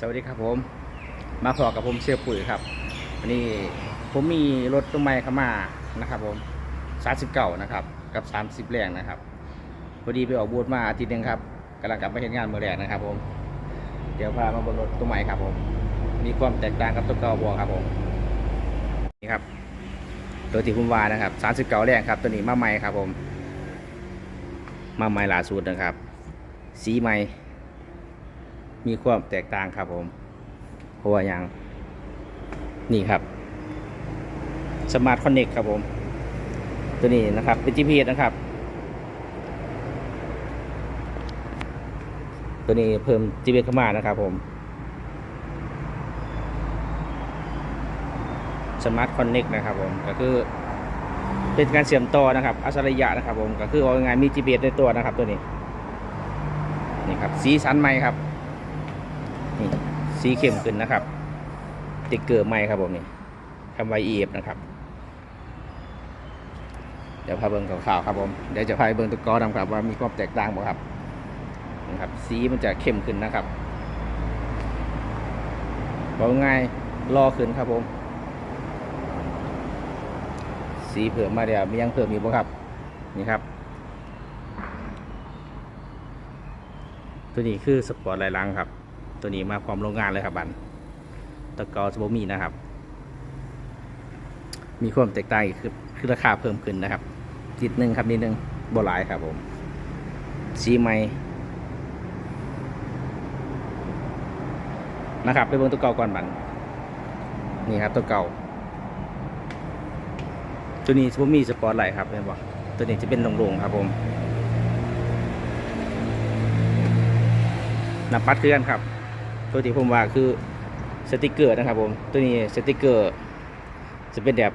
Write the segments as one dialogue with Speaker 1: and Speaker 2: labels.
Speaker 1: สวัสดีครับผม มาพอกับผมเสียปุ๋ยครับวันนี้ผมมีรถตัวใหม่เข้ามานะครับผม39นะครับ กับ30แรงนะครับพอดีไปออกบูธมาอาทิตย์หนึงครับกำลังกลับมาเห็นงานเมื่อแรกนะครับ ผม เดี๋ยวพามาบนรถตัวใหม่ครับผม มีความแตกต่างกับตัวเก่าบอครับผมนี่ครับ ตัวที่ผมว่านะครับ39แรงครับตัวนี้มาใหม่ครับผม มาใหม่ล่าสุดนะครับ สีใหม่ มีความแตกต่างครับผมเพราะว่าอย่างนี่ครับสมาร์ทคอนเน็กครับผม ตัวนี้นะครับ เป็น GPS นะครับ ตัวนี้เพิ่ม GPS เข้ามานะครับผมสมาร์ทคอนเน็กนะครับผมก็คือเป็นการเชื่อมต่อนะครับอัจฉริยะนะครับผมก็คือเอาง่ายมี GPS ในตัวนะครับตัวนี้นี่ครับสีสันใหม่ครับ นี่สีเข้มขึ้นนะครับติ๊กเกอร์ใหม่ครับผมนี่คำว่า EF นะครับ เดี๋ยวพาเบิ้งข่าวๆครับผมเดี๋ยวจะพาเบิ้งตัวกอดำครับว่ามีความแตกต่างบ่ครับนะครับ สีมันจะเข้มขึ้นนะครับบอกง่ายรอขึ้นครับผม สีเพิ่มมาเดี๋ยวมียังเพิ่อมีบ่ครับ นี่ครับ ตัวนี้คือสปอร์ตลายหลังครับ ตัวนี้มาพร้อมโรงงานเลยครับบันตะกอสโบมีนะครับ มีความแตกต่างกคือคือราคาเพิ่มขึ้นนะครับนิดนึงครับนิดนึงบหลายครับผม สีใหม่นะครับไปเบิ่งตัวเก่าก่อนบันนี่ครับตัวเก่า ตัวนี้สโบมีสปอร์ตไลท์ครับเห็นบ่ตัวนี้จะเป็นโล่งๆครับผมนับปัดคือกันครับ ตัวที่ผมว่าคือสติกเกอร์นะครับผมตัวนี้สติกเกอร์จะเป็นแบบ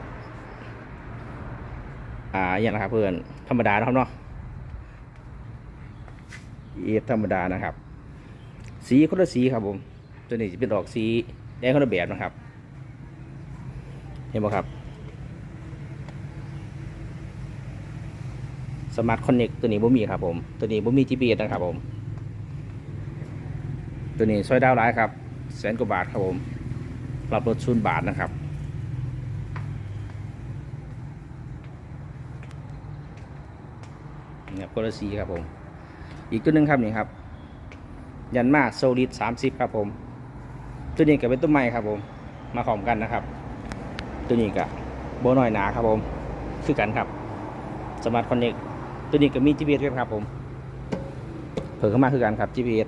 Speaker 1: อ่าอย่างนะครับเพื่อนธรรมดานะครับเนาะเอฟธรรมดานะครับ สีคนละสีครับผม ตัวนี้จะเป็นดอกสีแดงคนละแบบนะครับ เห็นไหมครับสมาร์ทคอนเน็กตัวนี้บ่มีครับผม ตัวนี้บ่มี GPS นะครับผม ตัวนี้ซอยดาวร้ายครับแสนกว่าบาทครับผมปรับลดศูนย์บาทนะครับเนี่ครับคละสีครับผม อีกตัวหนึ่งครับนี่ครับ ยันมาโซลิดสามสิบครับผม ตัวนี้ก็เป็นต้นไม้ครับผม มาขอมกันนะครับ ตัวนี้ก็โบน่อยหนาครับผมคือกันครับ สมาร์ทคอนเน็กตัวนี้ก็มี GPS ด้วยครับผมเพิ่มเข้ามาคือกันครับ GPS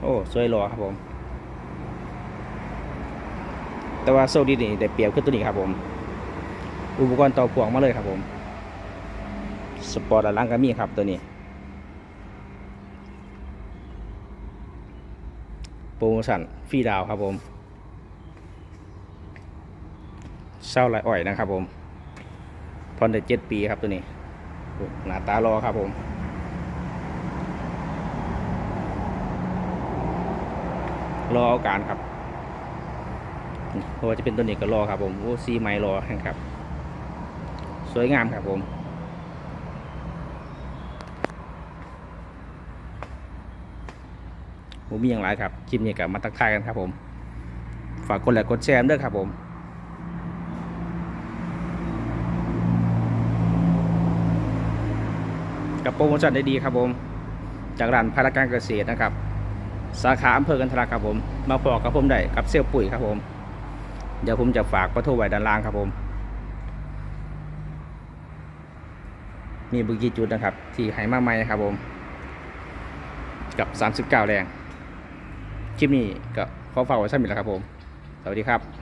Speaker 1: โอ้สวยหล่อครับผม แต่ว่าโซดีนี่ได้เปรียบขึ้นตัวนี้ครับผม อุปกรณ์ต่อพ่วงมาเลยครับผม สปอร์ตด้านหลังก็มีครับตัวนี้โปรโมชั่นฟรีดาวครับผมเศร้าไรอ่อยนะครับผมพอนได้เจ็ดปีครับตัวนี้หน้าตารอครับผม รอเอาการครับเพราะว่าจะเป็นตัวนี้ก็รอครับผมโอ้ซีไม้รอครับ สวยงามครับผมผมมีอย่างไรครับคลิปนี้กับมาตักทายกันครับผม ฝากกดไลค์กดแชร์ด้วยครับผมกับโปรโมชั่นได้ดีครับผม จากร้านพาราการเกษตรนะครับ สาขาอำเภอกันทราครับผม มาพอกับผมได้กับเซลลปุ๋ยครับผม เดี๋ยวผมจะฝากประตูไว้ด้านล่างครับผม มีบุกี้จุดนะครับ ที่ให้มาใหม่ครับผม กับ 39 แรง คลิปนี้ก็ขอฝากไว้สั้นๆแล้วครับผม สวัสดีครับ